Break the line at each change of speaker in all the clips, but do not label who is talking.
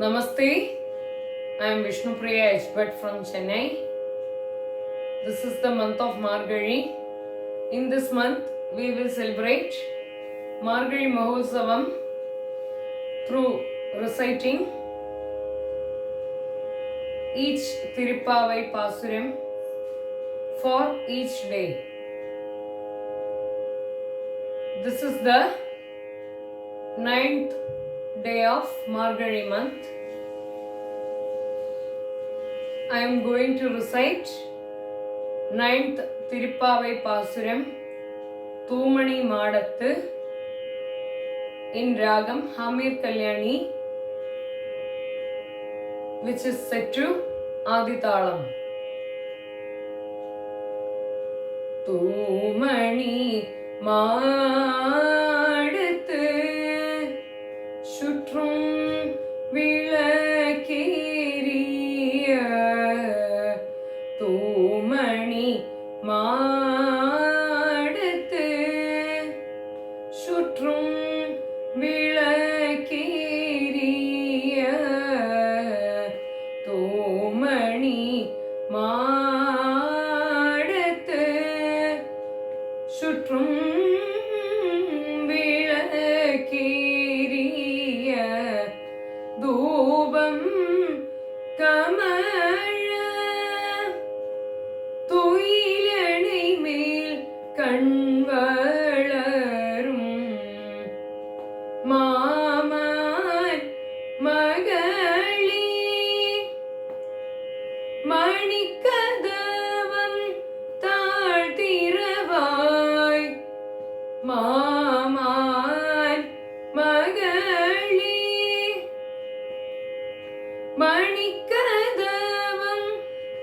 Namaste. I am Vishnu Priya expert from Chennai. This is the month of Margari. In this month, we will celebrate Margari Mahotsavam through reciting each Tirupavai Pasuram for each day. This is the ninth day of Margari month. I am going to recite ninth Tirupavai Pasuram Tumani Madattu in Ragam Hamir Kalyani which is set to Aditalam. தூமணி மா വിളക്കീരിയ ധൂപം കമഴ തുയിലണൈമേൽ കൺവളറും മാമാൻ മകൻ மாமான் மகளி. மணிக்கதவம்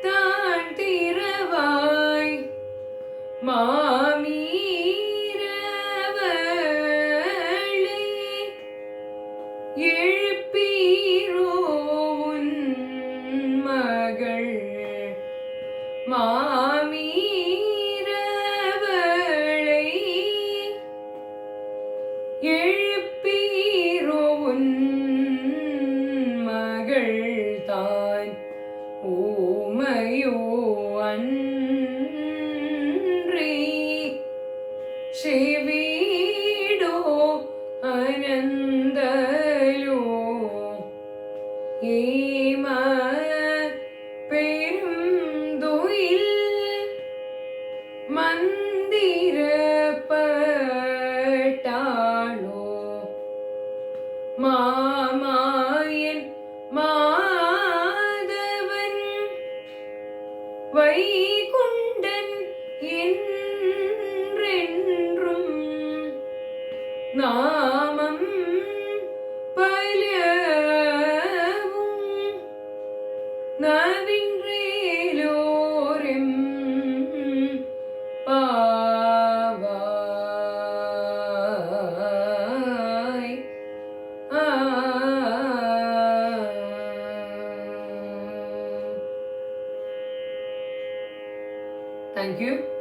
தான் தாழ்த்திரவாய். மாமீரவளி. எழுப்பீரோ உன் மகள். மா வைகுண்டன் என்றென்றும் நாமம் பலவும் நவின்றேலோரும் Thank you.